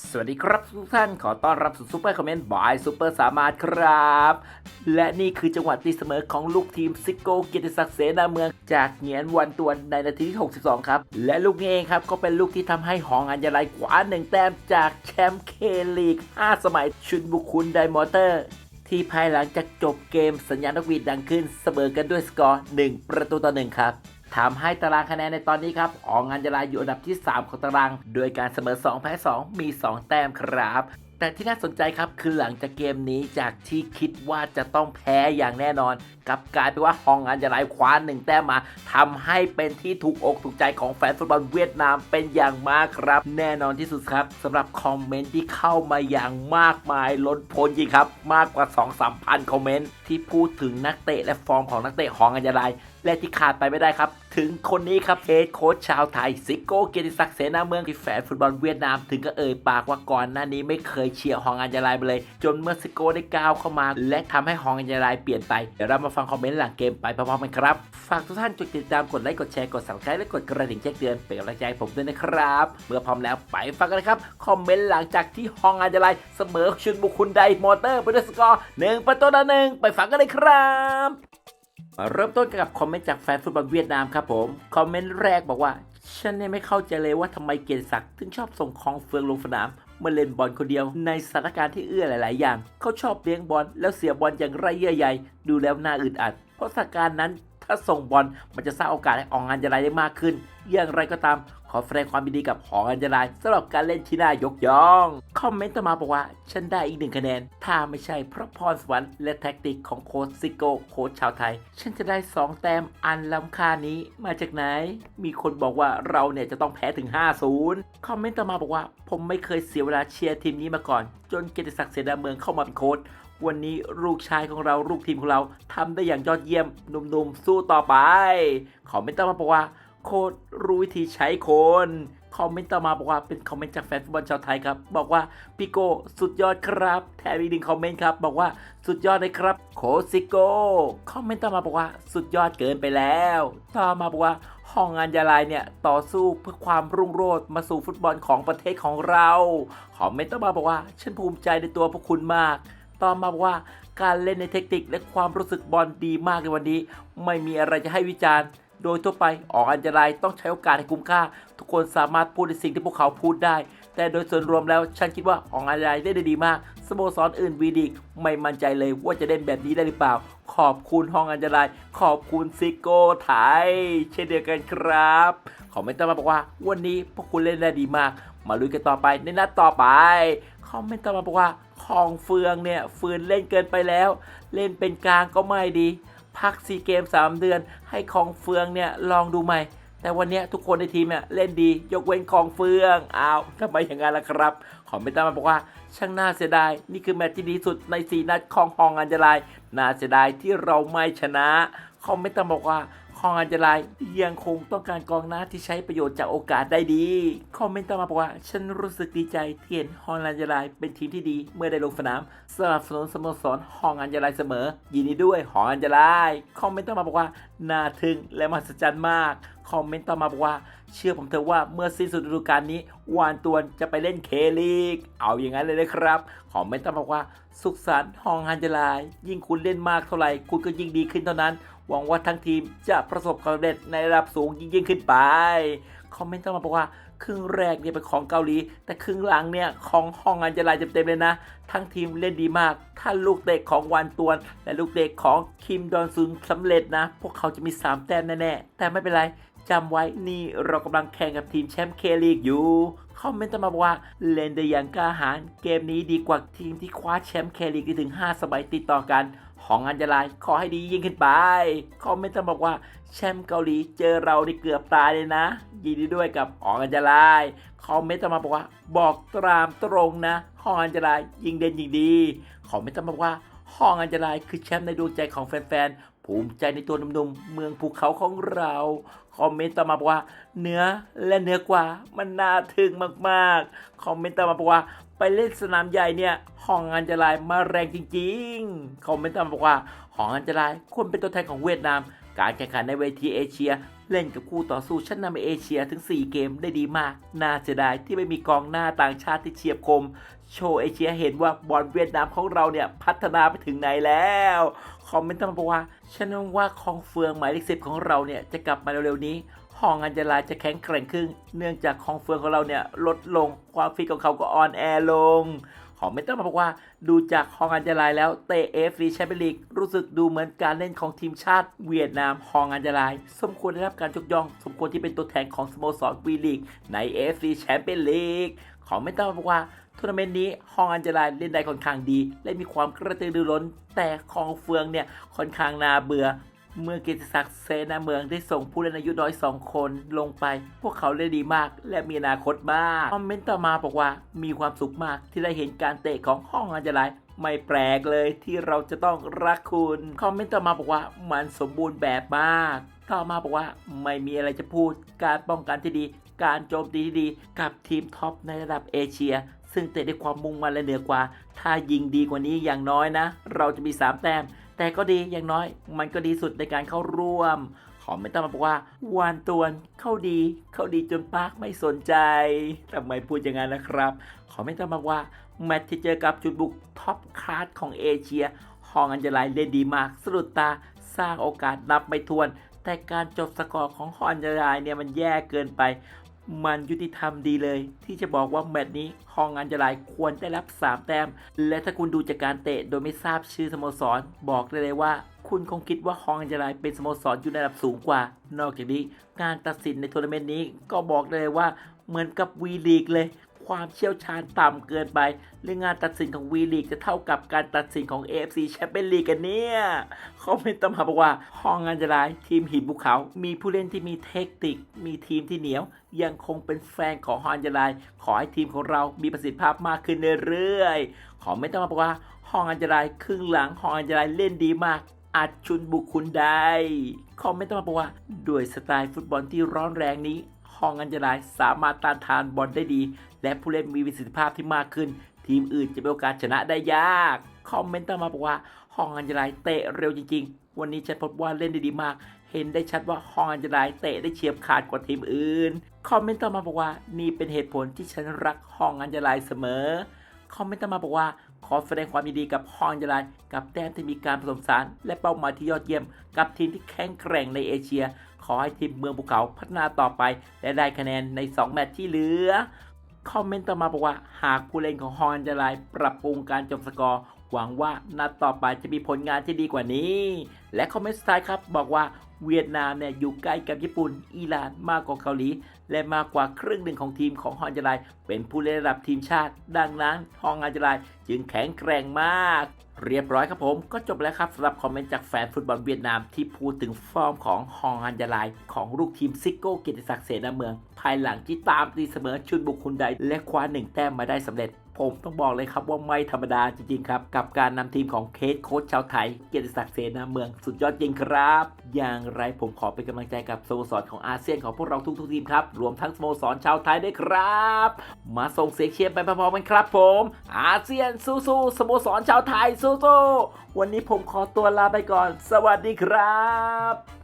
สวัสดีครับทุกท่านขอต้อนรับสู่ซูเปอร์คอมเมนต์บายซูเปอร์สามารถครับ และนี่คือจังหวะตีเสมอของลูกทีมซิโก้เกียรติศักดิ์เสนาเมือง จากเหงียนวันตวนในนาทีที่ 62 ครับ และลูกนี้เองครับ ก็เป็นลูกที่ทำให้หองอัญญาลัยขวาหนึ่งแต้มจากแชมป์เคลีก 5 สมัยชุนบุคคุณไดมอเตอร์ ที่ภายหลังจากจบเกมสัญญาณนกหวีดดังขึ้นเสมอกันด้วยสกอร์ 1 ประตูต่อ1ครับ ทำให้ตารางคะแนนในตอนนี้ครับอองอัญญาลายอยู่อันดับที่ 3 ของตาราง โดยการเสมอ2แพ้2 มี 2 แต้มครับแต่ที่น่าสนใจครับคือหลังจากเกมนี้จากที่คิดว่าจะต้องแพ้อย่างแน่นอนกลับกลายเป็นว่าฮองอันจะไลคว้าหนึ่งแต้มมาทำให้เป็นที่ถูกอกถูกใจของแฟนฟุตบอลเวียดนามเป็นอย่างมากครับ แน่นอนที่สุดครับสำหรับคอมเมนต์ที่เข้ามาอย่างมากมายล้นพ้นจริงครับ มากกว่า 2 3 0 0 0 คอมเมนต์ที่พูดถึงนักเตะและฟอร์มของนักเตะฮองอันยาไล และที่ขาดไปไม่ได้ครับ ถึงคนนี้ครับเฮดโค้ชชาวไทย ซิโก้เกียรติศักดิ์เสนาเมืองที่แฟนฟุตบอลเวียดนาม ถึงก็เอ่ยปากว่าก่อนหน้านี้ไม่เคยเชียร์ฮองอันยาไลไปเลย จนเมื่อซิโก้ได้ก้าวเข้ามา และทำให้ฮองอันยาไลเปลี่ยนไป เดี๋ยวเรามาฟังคอมเมนต์หลังเกมไปพร้อมๆกันครับ ฝากทุกท่านกดติดตามกดไลค์กดแชร์กด subscribe และกดกระดิ่งแจ้งเตือนเป็นกำลังใจผมด้วยนะครับ เมื่อพร้อมแล้วไปฟังกันเลยครับคอมเมนต์หลังจากที่ฮองอันยาไลเสมอชุนบุคคุณไดมอเตอร์ไปด้วยสกอร์หนึ่งประตูต่อหนึ่งไปฟังกันเลยครับ มาเริ่มต้นกับคอมเมนต์จากแฟนฟุตบอลเวียดนามครับผม คอมเมนต์แรกบอกว่า ฉันเนี่ยไม่เข้าใจเลยว่าทำไมเกียรติศักดิ์ถึงชอบส่งของเฟืองลงสนามมาเล่นบอลคนเดียวในสถานการณ์ที่เอื้อหลาย ๆ อย่าง เขาชอบเลี้ยงบอลแล้วเสียบอลอย่างไรเยื่อใยดูแล้วน่าอึดอัด เพราะสถานการณ์นั้นถ้าส่งบอลมันจะสร้างโอกาสให้ออกงานจะไรได้มากขึ้น อย่างไรก็ตาม ขอแสดงความยินดีกับหองอัญญาลายสำหรับการเล่นที่น่ายกย่อง คอมเมนต์ต่อมาบอกว่า ฉันได้อีกหนึ่งคะแนน ถ้าไม่ใช่เพราะพรสวรรค์และแท็กติกของโค้ชซิโก้โค้ชชาวไทย ฉันจะได้ 2 แต้มอันล้ำค่านี้มาจากไหน มีคนบอกว่าเราเนี่ยจะต้องแพ้ถึง 5-0 คอมเมนต์ต่อมาบอกว่า ผมไม่เคยเสียเวลาเชียร์ทีมนี้มาก่อน จนเกียรติศักดิ์เสนาเมืองเข้ามาเป็นโค้ชวันนี้ลูกชายของเราลูกทีมของเราทำได้อย่างยอดเยี่ยมหนุ่มๆสู้ต่อไปคอมเมนต์ต่อมาบอกว่า โค้ดรู้วิธีใช้คน คอมเมนต์ต่อมาบอกว่าเป็นคอมเมนต์จากแฟนฟุตบอลชาวไทยครับ บอกว่าพี่โก้สุดยอดครับ แถมอีกหนึ่งคอมเมนต์ครับ บอกว่าสุดยอดเลยครับ โคชซิโก้คอมเมนต์ต่อมาบอกว่าสุดยอดเกินไปแล้ว ต่อมาบอกว่าห้องอัญญาลายเนี่ยต่อสู้เพื่อความรุ่งโรจน์มาสู่ฟุตบอลของประเทศของเรา คอมเมนต์ต่อมาบอกว่าฉันภูมิใจในตัวพวกคุณมากต่อมาบอกว่าการเล่นในเทคนิคและความรู้สึกบอลดีมากในวันนี้ ไม่มีอะไรจะให้วิจารณ์ โดยทั่วไปออกอันตรายต้องใช้โอกาสให้คุ้มค่า ทุกคนสามารถพูดในสิ่งที่พวกเขาพูดได้ แต่โดยส่วนรวมแล้วฉันคิดว่าออกอันตรายได้ดีมากสโมสรอื่นวีดิกไม่มั่นใจเลยว่าจะเล่นแบบนี้ได้หรือเปล่า ขอบคุณห้องอันตราย ขอบคุณซิโก้ไทยเช่นเดียวกันครับขอไม่ต้องมาบอกว่า วันนี้พวกคุณเล่นได้ดีมาก มาลุยกันต่อไปในนัดต่อไปคอมเมนต์ต่อมาบอกว่าของเฟืองเนี่ยฟืนเล่นเกินไปแล้ว เล่นเป็นกลางก็ไม่ดี พักซีเกม 3 เดือน ให้ของเฟืองเนี่ยลองดูใหม่ แต่วันนี้ทุกคนในทีมเนี่ยเล่นดียกเว้นของเฟืองอ้าวทำไมอย่างนั้นล่ะครับขอไม่ต้องมาบอกว่าช่างน่าเสียดาย นี่คือแมตช์ที่ดีสุดใน 4 นัดของฮองอันเจลายน่าเสียดายที่เราไม่ชนะคอมไม่ต้องบอกว่า ฮองอันเจลายยังคงต้องการกองหน้าที่ใช้ประโยชน์จากโอกาสได้ดี คอมเมนต์ต่อมาบอกว่า ฉันรู้สึกดีใจที่เห็นฮองอันเจลายเป็นทีมที่ดี เมื่อได้ลงสนามสนับสนุนสโมสรฮองอันเจลายเสมอ ยินดีด้วยฮองอันเจลายคอมเมนต์ต่อมาบอกว่า น่าทึ่งและมหัศจรรย์มาก คอมเมนต์ต่อมาบอกว่า เชื่อผมเถอะว่าเมื่อสิ้นสุดฤดูกาลนี้ วานตวนจะไปเล่นเคลีก เอาอย่างนั้นเลยนะครับ คอมเมนต์ต่อมาบอกว่า สุขสันต์ฮองฮันเจลาย ยิ่งคุณเล่นมากเท่าไหร่ คุณก็ยิ่งดีขึ้นเท่านั้น หวังว่าทั้งทีมจะประสบความสำเร็จในระดับสูงยิ่งยิ่งขึ้นไป คอมเมนต์เข้ามาบอกว่า ครึ่งแรกเนี่ยเป็นของเกาหลี แต่ครึ่งหลังเนี่ยของฮองอันเจลายเต็มๆเลยนะ ทั้งทีมเล่นดีมาก ถ้าลูกเตะของวานตวน และลูกเตะของคิมดอนซุนสำเร็จนะ พวกเขาจะมี 3 แต้มแน่ๆแต่ไม่เป็นไร จำไว้นี่เรากำลังแข่งกับทีมแชมป์เคลีกอยู่คอมเมนต์มาบอกว่าเล่นได้อย่างกล้าหาญเกมนี้ดีกว่าทีมที่คว้าแชมป์เคลีกได้ถึง 5 สมัยติดต่อกัน ของอันจลายขอให้ดียิ่งขึ้นไปคอมเมนต์มาบอกว่าแชมป์เกาหลีเจอเราได้เกือบตายเลยนะ ยินดีด้วยกับของอันจลายคอมเมนต์ต่อมาบอกว่า บอกตรามตรงนะห้องอันจลายยิงเด่นยิงดีคอมเมนต์มาบอกว่าห้องอันจลายคือแชมป์ในดวงใจของแฟน ภูมิใจในตัวหนุ่มๆ เมืองภูเขาของเรา คอมเมนต์ต่อมาบอกว่า เนื้อและเนื้อกว่ามันน่าทึ่งมากๆ คอมเมนต์ต่อมาบอกว่า ไปเล่นสนามใหญ่เนี่ยห้องอันจลายมาแรงจริงๆ คอมเมนต์ต่อมาบอกว่าห้องอันจลายควรเป็นตัวแทนของเวียดนาม การแข่งขันในเวทีเอเชีย เล่นกับคู่ต่อสู้ชั้นนำเอเชียถึง 4 เกมได้ดีมาก น่าเสียดายที่ไม่มีกองหน้าต่างชาติที่เฉียบคม โชว์เอเชียเห็นว่าบอลเวียดนามของเราเนี่ยพัฒนาไปถึงไหนแล้ว คอมเมนต์มาบอกว่าฉันว่าคองเฟืองหมายเลขสิบของเราเนี่ยจะกลับมาเร็วๆนี้ห้องอัญญาลาจะแข็งแกร่งขึ้น เนื่องจากคองเฟืองของเราเนี่ยลดลงความฟิตของเขาก็อ่อนแอลงขอไม่ต้องมาบอกว่าดูจากฮองอัญญาลายแล้วเตะเอฟซีแชมเปี้ยนลีกรู้สึกดูเหมือนการเล่นของทีมชาติเวียดนามฮองอัญญาลาย สมควรได้รับการยกย่อง สมควรที่เป็นตัวแทนของสโมสรวีลีกในเอฟซีแชมเปี้ยนลีก ขอไม่ต้องมาบอกว่าทัวร์นาเมนต์นี้ฮองอัญญาลายเล่นได้ค่อนข้างดี และมีความกระตือรือร้น แต่คองเฟืองเนี่ยค่อนข้างน่าเบื่อเมื่อกิติศักดิ์เซนาเมืองได้ส่งผู้เล่นอายุน้อยสองคนลงไป พวกเขาเล่นดีมาก และมีอนาคตมาก คอมเมนต์ต่อมาบอกว่ามีความสุขมากที่ได้เห็นการเตะของห้องอัญญาลายไม่แปลกเลยที่เราจะต้องรักคุณ คอมเมนต์ต่อมาบอกว่ามันสมบูรณ์แบบมาก ต่อมาบอกว่าไม่มีอะไรจะพูดการป้องกันที่ดี การโจมตีที่ดีกับทีมท็อปในระดับเอเชีย ซึ่งเตะด้วยความมุ่งมั่นและเหนือกว่า ถ้ายิงดีกว่านี้อย่างน้อยนะ เราจะมี 3 แต้ม แต่ก็ดีอย่างน้อย มันก็ดีสุดในการเข้าร่วม ขอไม่ต้องมาบอกว่าวานตวนเข้าดีเข้าดีจนปาร์คไม่สนใจทำไมพูดอย่างนั้นนะครับ ขอไม่ต้องมาบอกว่าแมตช์ที่เจอกับจุดบุกท็อปคลาสของเอเชียฮองอัญญาลายเล่นดีมากสะดุดตาสร้างโอกาสนับไม่ถ้วน แต่การจบสกอร์ของฮองอัญญาลายเนี่ยมันแย่เกินไป มันยุติธรรมดีเลย ที่จะบอกว่าแมตช์นี้ฮองอันจลายควรได้รับ 3 แต้ม และถ้าคุณดูจากการเตะโดยไม่ทราบชื่อสโมสร บอกได้เลยว่า คุณคงคิดว่าฮองอันจลายเป็นสโมสรอยู่ในระดับสูงกว่า นอกจากนี้ การตัดสินในทัวร์นาเมนต์นี้ก็บอกได้เลยว่าเหมือนกับวีลีกเลย ความเชี่ยวชาญต่ำเกินไปเรื่องงานตัดสินของวีลีกจะเท่ากับการตัดสินของ AFC แชมเปี้ยนลีกกันเนี่ยคอมเมนต์ต่อมาบอกว่าฮองอัญญาลายทีมหินภูเขา มีผู้เล่นที่มีเทคนิค มีทีมที่เหนียว ยังคงเป็นแฟนของฮองอัญญาลายขอให้ทีมของเรามีประสิทธิภาพมากขึ้นเรื่อยๆขอไม่ต้องมาบอกว่าฮองอัญญาลายครึ่งหลังฮองอัญญาลายเล่นดีมากอัดชุนบุคคุณได้คอมเมนต์ต่อมาบอกว่า ด้วยสไตล์ฟุตบอลที่ร้อนแรงนี้ ฮองอัญญาลายสามารถต้านทานบอลได้ดี และผู้เล่นมีประสิทธิภาพที่มากขึ้น ทีมอื่นจะมีโอกาสชนะได้ยาก คอมเมนต์ต่อมาบอกว่าฮองอัญญาลายเตะเร็วจริง ๆ วันนี้ฉันพบว่าเล่นได้ดีมาก เห็นได้ชัดว่าฮองอัญญาลายเตะได้เฉียบขาดกว่าทีมอื่น คอมเมนต์ต่อมาบอกว่านี่เป็นเหตุผลที่ฉันรักฮองอัญญาลายเสมอ คอมเมนต์ต่อมาบอกว่าขอแสดงความยินดีกับฮองอัญญลายกับแต้มที่มีการผสมผสานและเป้าหมายที่ยอดเยี่ยม กับทีมที่แข็งแกร่งในเอเชีย ขอให้ทีมเมืองภูเขาพัฒนาต่อไป และได้คะแนนใน 2 แมตช์ที่เหลือ คอมเมนต์ต่อมาบอกว่า หากผู้เล่นของฮอนจะลายปรับปรุงการจบสกอร์ หวังว่านัดต่อไปจะมีผลงานที่ดีกว่านี้ และคอมเมนต์สุดท้ายครับบอกว่าเวียดนามเนี่ยอยู่ใกล้กับญี่ปุ่น อิหร่านมากกว่าเกาหลี และมากกว่าครึ่งหนึ่งของทีมของฮอนจะลายเป็นผู้เล่นระดับทีมชาติ ดังนั้นฮองอันจะลายจึงแข็งแกร่งมาก เรียบร้อยครับผมก็จบแล้วครับสำหรับคอมเมนต์จากแฟนฟุตบอลเวียดนามที่พูดถึงฟอร์มของฮองอันยาลาย ของลูกทีมซิโก้เกียรติศักดิ์เสนาเมือง ภายหลังที่ตามตีเสมอชุดบุคคลใดและคว้าหนึ่งแต้มมาได้สำเร็จ ผมต้องบอกเลยครับว่าไม่ธรรมดาจริงๆครับ กับการนำทีมของเคสโค้ชชาวไทย เกียรติศักดิ์เสนาเมืองสุดยอดจริงครับ อย่างไรผมขอเป็นกำลังใจกับสโมสรของอาเซียนของพวกเราทุกๆทีมครับ รวมทั้งสโมสรชาวไทยด้วยครับ มาส่งเสียงเชียร์ไปพร้อมๆกันครับ ผม อาเซียนสู้ๆสโมสรชาวไทยสู้ๆวันนี้ผมขอตัวลาไปก่อน สวัสดีครับ